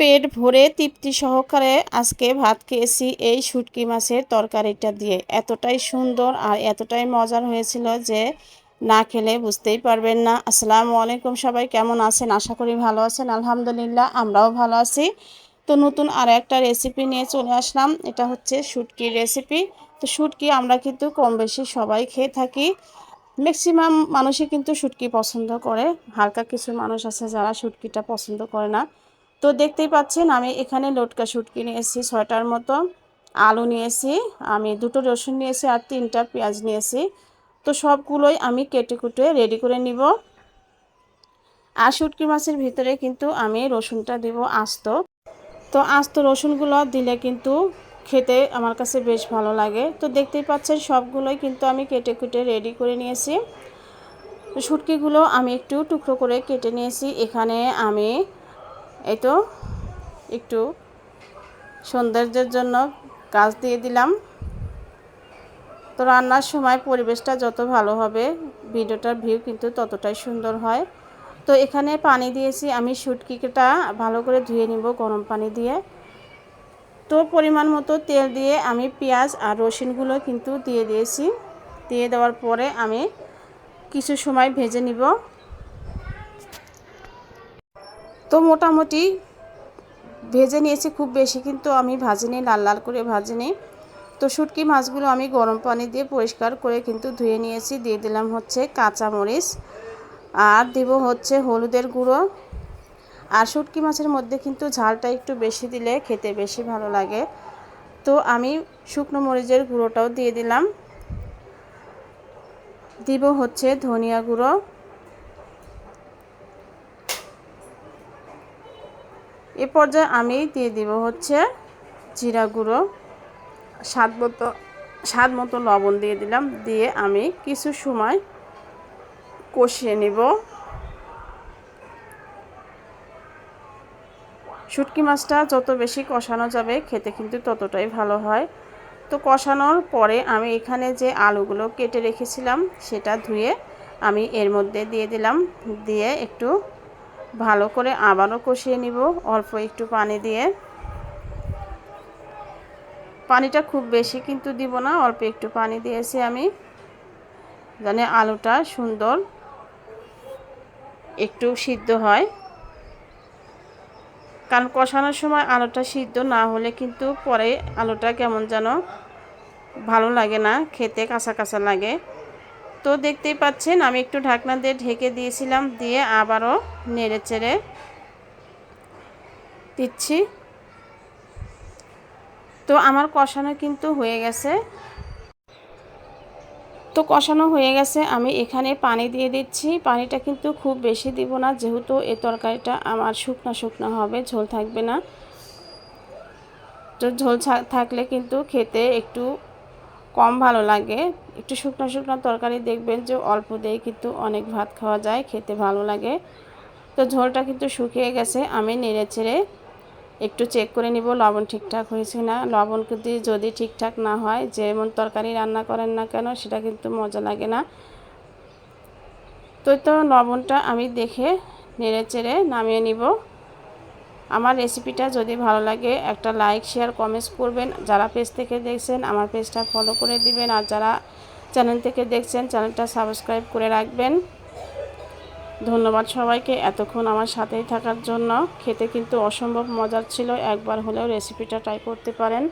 পেট ভরে তৃপ্তি সহকারে আজকে ভাত খেয়েছি এই শুটকি মাছের তরকারিটা দিয়ে। এতটাই সুন্দর আর এতটাই মজার হয়েছিল যে না খেলে বুঝতেই পারবেন না। আসসালামু আলাইকুম সবাই, কেমন আছেন? আশা করি ভালো আছেন, আলহামদুলিল্লাহ, আমরাও ভালো আছি। তো নতুন আর একটা রেসিপি নিয়ে চলে আসলাম। এটা হচ্ছে শুটকির রেসিপি তো শুটকি আমরা কিন্তু কম বেশি সবাই খেয়ে থাকি। ম্যাক্সিমাম মানুষই কিন্তু শুটকি পছন্দ করে। হালকা কিছু মানুষ আছে যারা শুটকিটা পছন্দ করে না। তো দেখতেই পাচ্ছেন, আমি এখানে লটকা শুটকি নিয়েছি ছয়টার মতো। আলু নিয়েছি আমি দুটো রসুন নিয়েছি আর তিনটা পেঁয়াজ নিয়েছি তো সবগুলোই আমি কেটে কুটে রেডি করে নিব। আর শুটকি মাছের ভিতরে কিন্তু আমি রসুনটা দিব আস্ত। তো আস্ত রসুনগুলো দিলে কিন্তু খেতে আমার কাছে বেশ ভালো লাগে। তো দেখতেই পাচ্ছেন, সবগুলোই কিন্তু আমি কেটে কুটে রেডি করে নিয়েছি শুটকিগুলো আমি একটু টুকরো করে কেটে নিয়েছি এখানে আমি এই তো একটু সৌন্দর্যের জন্য গাছ দিয়ে দিলাম। তো রান্নার সময় পরিবেশটা যত ভালো হবে, ভিডিওটার ভিউ কিন্তু ততটাই সুন্দর হয়। তো এখানে পানি দিয়েছি, আমি শুটকিটা ভালো করে ধুয়ে নিব গরম পানি দিয়ে। তো পরিমাণ মতো তেল দিয়ে আমি পেঁয়াজ আর রসুনগুলো কিন্তু দিয়ে দিয়েছি। দিয়ে দেওয়ার পরে আমি কিছু সময় ভেজে নিব। তো মোটামুটি ভেজে নিয়েছি খুব বেশি, কিন্তু আমি ভাজিনি, লাল লাল করে ভাজি নিই তো শুটকি মাছগুলো আমি গরম পানি দিয়ে পরিষ্কার করে কিন্তু ধুয়ে নিয়েছি, দিয়ে দিলাম হচ্ছে কাঁচা মরিচ আর দিব হচ্ছে হলুদের গুঁড়ো। আর শুটকি মাছের মধ্যে কিন্তু ঝালটা একটু বেশি দিলে খেতে বেশি ভালো লাগে। তো আমি শুকনো মরিচের গুঁড়োটাও দিয়ে দিলাম। দিব হচ্ছে ধনিয়া গুঁড়ো। এ পর্যায়ে আমি দিয়ে দিব হচ্ছে জিরা গুঁড়ো, স্বাদ মতো স্বাদ মতো লবণ দিয়ে দিলাম, দিয়ে আমি কিছু সময় কষিয়ে নিব। শুটকি মাছটা যত বেশি কষানো যাবে, খেতে কিন্তু ততটাই ভালো হয়। তো কষানোর পরে আমি এখানে যে আলুগুলো কেটে রেখেছিলাম, সেটা ধুয়ে আমি এর মধ্যে দিয়ে দিলাম, দিয়ে একটু ভালো করে আবারও কষিয়ে নিব, অল্প একটু পানি দিয়ে। পানিটা খুব বেশি কিন্তু দিব না, অল্প একটু পানি দিয়েছি আমি। জানে আলুটা সুন্দর একটু সিদ্ধ হয়। কারণ কষানোর সময় আলুটা সিদ্ধ না হলে কিন্তু পরে আলুটা কেমন যেন ভালো লাগে না, খেতে কাঁচা কাঁচা লাগে। তো দেখতেই পাচ্ছেন, আমি একটু ঢাকনা দিয়ে ঢেকে দিয়েছিলাম, দিয়ে আবারও নেড়ে চেড়ে দিচ্ছি। তো আমার কষানো কিন্তু হয়ে গেছে। তো কষানো হয়ে গেছে, আমি এখানে পানি দিয়ে দিচ্ছি। পানিটা কিন্তু খুব বেশি দিব না, যেহেতু এই তরকারিটা আমার শুকনো শুকনো হবে, ঝোল থাকবে না। তো ঝোল থাকলে কিন্তু খেতে একটু কম ভালো লাগে। একটু শুকনো শুকনো তরকারি দেখবেন যে অল্প দিয়ে কিন্তু অনেক ভাত খাওয়া যায়, খেতে ভালো লাগে। তো ঝোলটা কিন্তু শুকিয়ে গেছে, আমি নেড়ে চেড়ে একটু চেক করে নিব লবণ ঠিকঠাক হয়েছে না লবণ কিন্তু যদি ঠিকঠাক না হয়, যেমন তরকারি রান্না করেন না কেন, সেটা কিন্তু মজা লাগে না। তো তো লবণটা আমি দেখে নেড়ে চেড়ে নামিয়ে নিব। আমার রেসিপিটা যদি ভালো লাগে, একটা লাইক শেয়ার কমেন্টস করবেন। যারা পেজ থেকে দেখছেন, আমার পেজটা ফলো করে দিবেন। আর যারা চ্যানেল থেকে দেখছেন চ্যানেলটা সাবস্ক্রাইব করে রাখবেন। ধন্যবাদ সবাইকে এতক্ষণ আমার সাথেই থাকার জন্য। খেতে কিন্তু অসম্ভব মজার ছিল, একবার হলেও রেসিপিটা ট্রাই করতে পারেন।